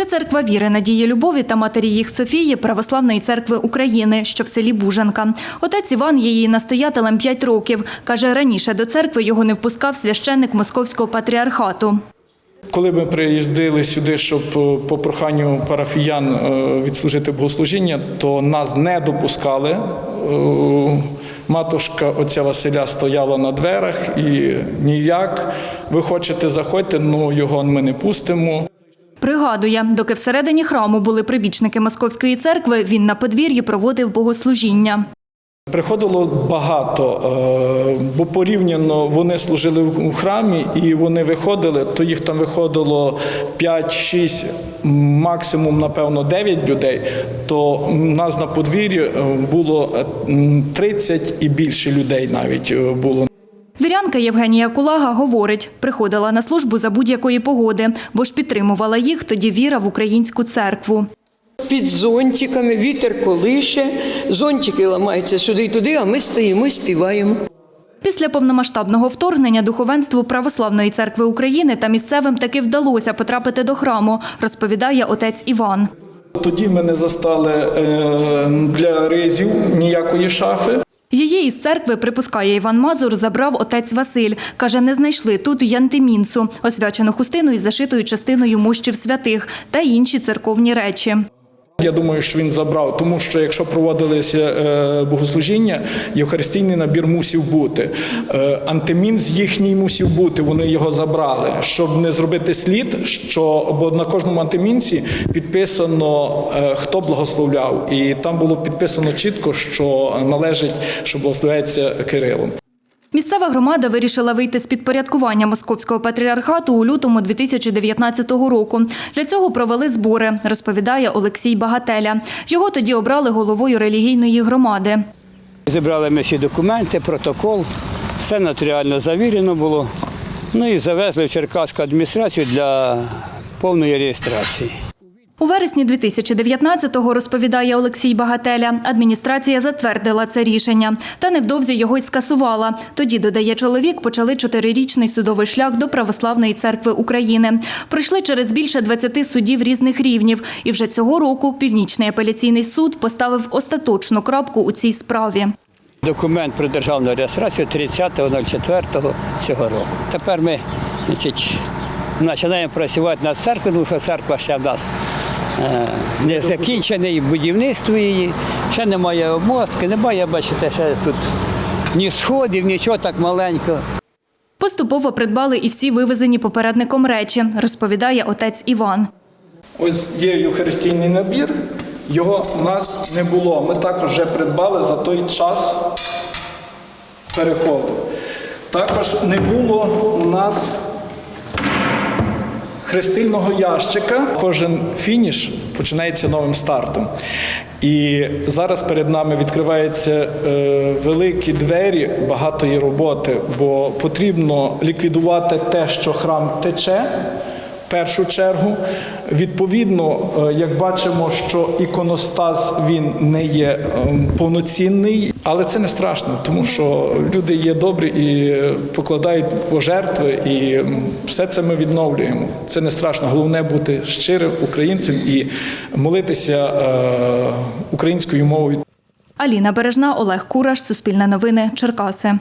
Це церква віри, надії, любові та матері їх Софії Православної церкви України, що в селі Бужанка. Отець Іван є її настоятелем 5 років. Каже, раніше до церкви його не впускав священник московського патріархату. Коли ми приїздили сюди, щоб е, по проханню парафіян е, відслужити богослужіння, то нас не допускали. Е, Матушка отця Василя стояла на дверах і ніяк. Ви хочете заходьте, ну його ми не пустимо. Пригадує, доки всередині храму були прибічники московської церкви, він на подвір'ї проводив богослужіння. Приходило багато, е, бо порівняно вони служили у храмі і вони виходили, то їх там виходило 5-6, максимум, напевно, 9 людей. То у нас на подвір'ї е, було е, 30 і більше людей навіть е, було. Вірянка Євгенія Кулага говорить, приходила на службу за будь-якої погоди, бо ж підтримувала їх тоді віра в українську церкву. Під зонтиками вітер колише, зонтики ламаються сюди і туди, а ми стоїмо і співаємо. Після повномасштабного вторгнення духовенству Православної церкви України та місцевим таки вдалося потрапити до храму, розповідає отець Іван. Тоді ми не застали е, для ризів ніякої шафи. Її із церкви, припускає Іван Мазур, забрав отець Василь. Каже, не знайшли тут янтимінцу, освячену хустину із зашитою частиною мощів святих та інші церковні речі. Я думаю, що він забрав, тому що якщо проводилися е, богослужіння, євхаристійний набір мусів бути. Е, антимін з їхній мусів бути. Вони його забрали, щоб не зробити слід, що бо на кожному антимінці підписано е, хто благословляв, і там було підписано чітко, що належить, що благословляється Кирилом. Місцева громада вирішила вийти з підпорядкування московського патріархату у лютому 2019 року. Для цього провели збори, розповідає Олексій Багателя. Його тоді обрали головою релігійної громади. Зібрали ми всі документи, протокол, все нотаріально завірено було. Ну і завезли в Черкаську адміністрацію для повної реєстрації. У вересні 2019-го, розповідає Олексій Багателя, адміністрація затвердила це рішення, та невдовзі його й скасувала. Тоді, додає чоловік, почали чотирирічний судовий шлях до Православної церкви України. Пройшли через більше 20 судів різних рівнів. І вже цього року Північний апеляційний суд поставив остаточну крапку у цій справі. Документ про державну реєстрацію 30.04 цього року. Тепер ми значить, починаємо працювати над церквою, тому що церква ще в нас не закінчена, і будівництво її, ще немає обмостки, немає, бачите, ще тут ні сходів, нічого так маленько. Поступово придбали і всі вивезені попередником речі, розповідає отець Іван. Ось є євхаристійний набір, його у нас не було. Ми також вже придбали за той час переходу. Також не було у нас хрестильного ящика. Кожен фініш починається новим стартом. І зараз перед нами відкриваються е, великі двері багатої роботи, бо потрібно ліквідувати те, що храм тече першу чергу. Відповідно, е, як бачимо, що іконостас він не є ем, повноцінний, але це не страшно, тому що люди є добрі і покладають пожертви, і все це ми відновлюємо. Це не страшно. Головне бути щирим українцем і молитися е, українською мовою. Аліна Бережна, Олег Кураш, Суспільне новини, Черкаси.